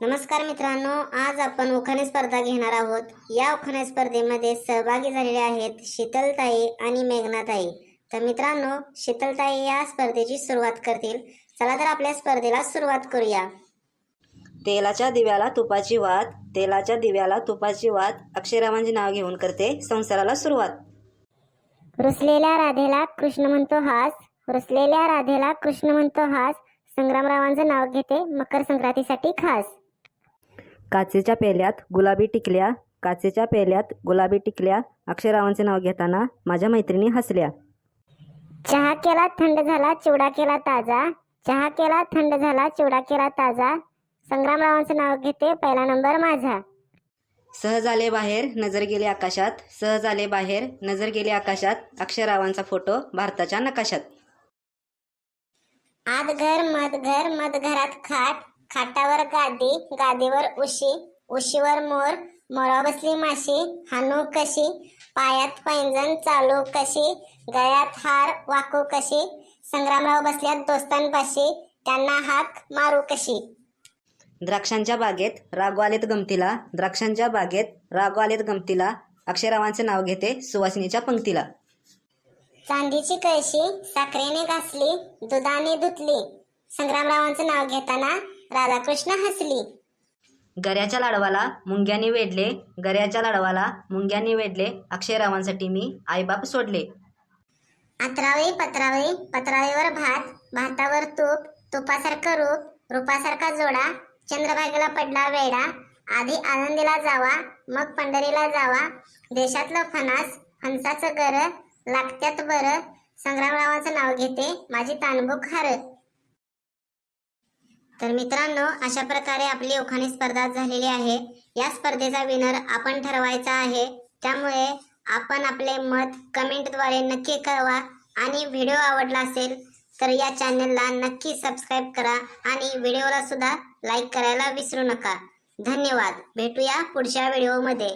नमस्कार मित्रांनो आज आपण उखाणे स्पर्धा घेणार आहोत. या उखाणे स्पर्धेमध्ये सहभागी झालेले आहेत शीतलताई आणि मेघनाताई. तर मित्रांनो शीतलताई या स्पर्धेची सुरुवात करतील. चला तर आपल्या स्पर्धेला सुरुवात करूया. तेलाच्या दिव्याला तुपाची वात तेलाच्या दिव्याला तुपाची वात अक्षयरावांचे नाव घेऊन करते संसाराला सुरुवात. रुसलेल्या राधेला कृष्ण म्हणतो हास रुसलेल्या राधेला कृष्ण म्हणतो हास संग्रामरावांचं नाव घेते मकर संक्रांतीसाठी खास. काचेच्या पेल्यात गुलाबी टिकल्या काचेच्या पेल्यात गुलाबी टिकल्या अक्षयरावांचे नाव घेताना माझ्या मैत्रिणी हसल्या. चहा केला थंड झाला चिवडा केला ताजा. चहा केला थंड झाला चिवडा केला ताजा. संग्रामरावांचं नाव घेते पहिला नंबर माझा. सहज आले बाहेर नजर गेली आकाशात. सहज आले बाहेर नजर गेली आकाशात. अक्षयरावांचा फोटो भारताच्या नकाशात. आत घर मध घर मध घरात खाट. खाटावर गादी गादीवर उशी उशीवर मोर मोरा बसली माशी हानू कशी पायात पैंजण चालू कशी गळ्यात हार वाकू कशी संग्रामराव बसल्यात दोस्तांपाशी त्यांना हाक मारू कशी. द्राक्षांच्या बागेत रागो आलेत गमतीला द्राक्षांच्या बागेत रागो आलेत गमतीला अक्षयरावांचे नाव घेते सुवासिनीच्या पंक्तीला. चांदीची कळशी साखरेने घासली दुधाने धुतली संग्रामरावांचं नाव घेताना राधाकृष्ण हसली. गऱ्याच्या लाडवाला मुंग्याने वेढले गऱ्याच्या लाडवाला मुंग्याने वेढले अक्षयरावांसाठी मी आईबाप सोडले. अतरावळी पत्रावळी पत्रावळीवर भात भातावर तूप तुपासारखं रूप रूपासारखा जोडा चंद्रभागेला पडला वेडा आधी आनंदीला जावा मग पंढरीला जावा देशातलं फणास फणसाचं गर लागत्यात बरं संग्रामरावांचं नाव घेते माझी तानभूक हार. तर मित्रांनो अशा प्रकारे आपली उखाणी स्पर्धा झालेली आहे. या स्पर्धेचा विनर आपण ठरवायचा आहे. त्यामुळे आपण आपले मत कमेंटद्वारे नक्की कळवा आणि व्हिडिओ आवडला असेल तर या चॅनलला नक्की सबस्क्राईब करा आणि व्हिडिओला सुद्धा लाईक करायला विसरू नका. धन्यवाद. भेटूया पुढच्या व्हिडिओमध्ये